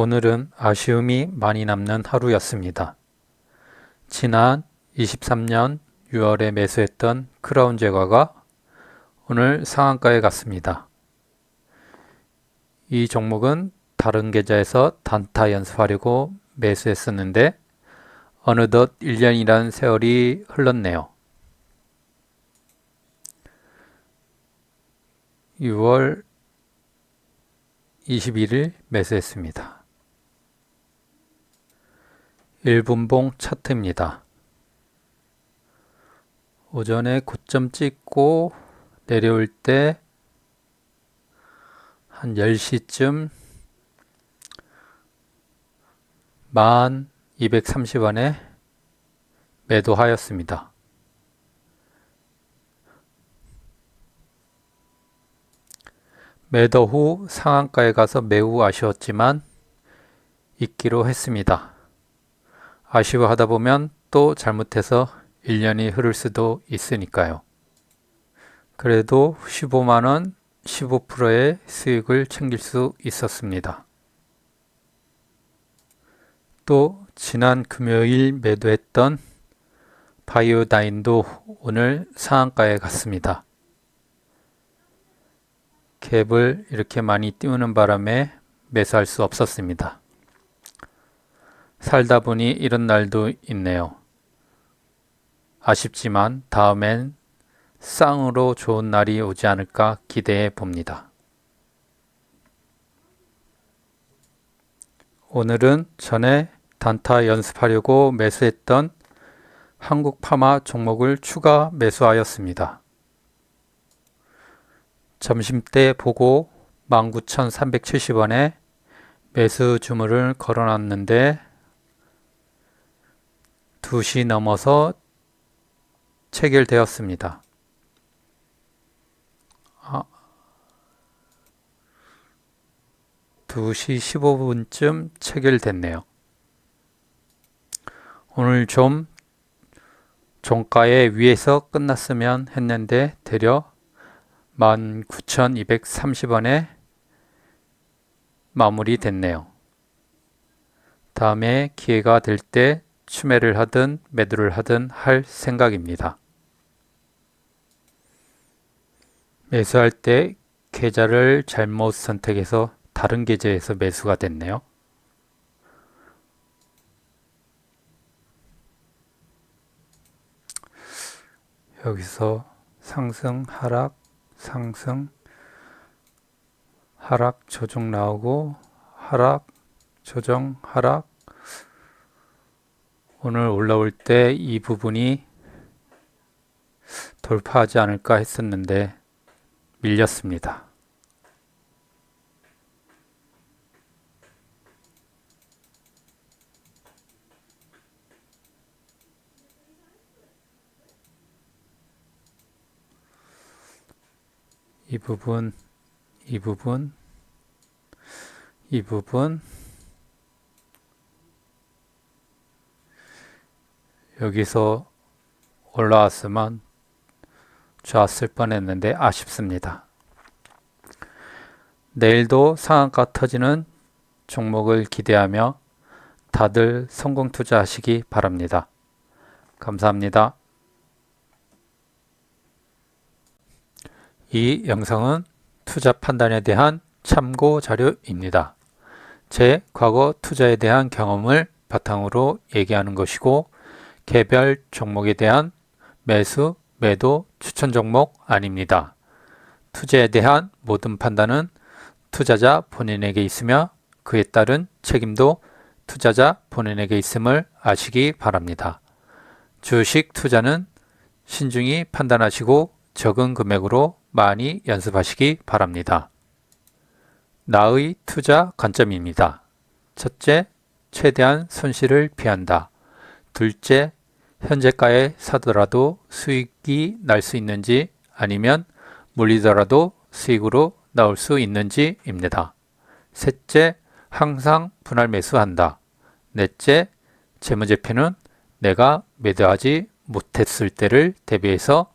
오늘은 아쉬움이 많이 남는 하루였습니다. 지난 23년 6월에 매수했던 크라운 제과가 오늘 상한가에 갔습니다. 이 종목은 다른 계좌에서 단타 연습하려고 매수했었는데 어느덧 1년이란 세월이 흘렀네요. 6월 21일 매수했습니다. 1분봉 차트입니다. 오전에 고점 찍고 내려올 때 한 10시쯤 1230원에 매도하였습니다. 매도 후 상한가에 가서 매우 아쉬웠지만 있기로 했습니다. 아쉬워하다 보면 또 잘못해서 1년이 흐를 수도 있으니까요. 그래도 15만원 15%의 수익을 챙길 수 있었습니다. 또 지난 금요일 매도했던 바이오다인도 오늘 상한가에 갔습니다. 갭을 이렇게 많이 띄우는 바람에 매수할 수 없었습니다. 살다 보니 이런 날도 있네요. 아쉽지만 다음엔 쌍으로 좋은 날이 오지 않을까 기대해 봅니다. 오늘은 전에 단타 연습하려고 매수했던 한국 파마 종목을 추가 매수하였습니다. 점심때 보고 19,370원에 매수 주문을 걸어놨는데 2시 넘어서 체결되었습니다. 아, 2시 15분쯤 체결됐네요. 오늘 좀 종가에 위에서 끝났으면 했는데 되려 19,230원에 마무리됐네요. 다음에 기회가 될 때 추매를 하든 매도를 하든 할 생각입니다. 매수할 때 계좌를 잘못 선택해서 다른 계좌에서 매수가 됐네요. 여기서 상승, 하락, 상승, 하락, 조정 나오고 하락, 조정, 하락. 오늘 올라올 때 이 부분이 돌파하지 않을까 했었는데 밀렸습니다. 이 부분, 이 부분, 이 부분, 여기서 올라왔으면 좋았을 뻔했는데 아쉽습니다. 내일도 상한가 터지는 종목을 기대하며 다들 성공 투자하시기 바랍니다. 감사합니다. 이 영상은 투자 판단에 대한 참고 자료입니다. 제 과거 투자에 대한 경험을 바탕으로 얘기하는 것이고 개별 종목에 대한 매수, 매도, 추천 종목 아닙니다. 투자에 대한 모든 판단은 투자자 본인에게 있으며 그에 따른 책임도 투자자 본인에게 있음을 아시기 바랍니다. 주식 투자는 신중히 판단하시고 적은 금액으로 많이 연습하시기 바랍니다. 나의 투자 관점입니다. 첫째, 최대한 손실을 피한다. 둘째, 현재가에 사더라도 수익이 날 수 있는지 아니면 물리더라도 수익으로 나올 수 있는지입니다. 셋째, 항상 분할 매수한다. 넷째, 재무제표는 내가 매도하지 못했을 때를 대비해서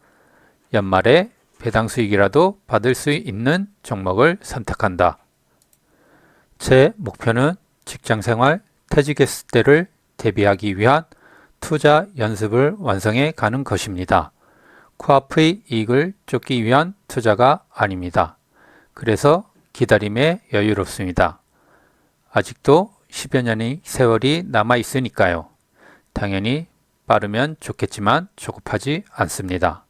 연말에 배당 수익이라도 받을 수 있는 종목을 선택한다. 제 목표는 직장생활, 퇴직했을 때를 대비하기 위한 투자 연습을 완성해 가는 것입니다. 코앞의 이익을 쫓기 위한 투자가 아닙니다. 그래서 기다림에 여유롭습니다. 아직도 10여 년의 세월이 남아 있으니까요. 당연히 빠르면 좋겠지만 조급하지 않습니다.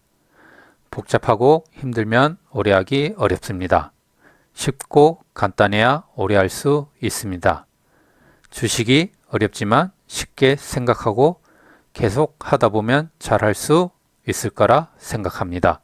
복잡하고 힘들면 오래 하기 어렵습니다. 쉽고 간단해야 오래 할 수 있습니다. 주식이 어렵지만 쉽게 생각하고 계속 하다 보면 잘할 수 있을 거라 생각합니다.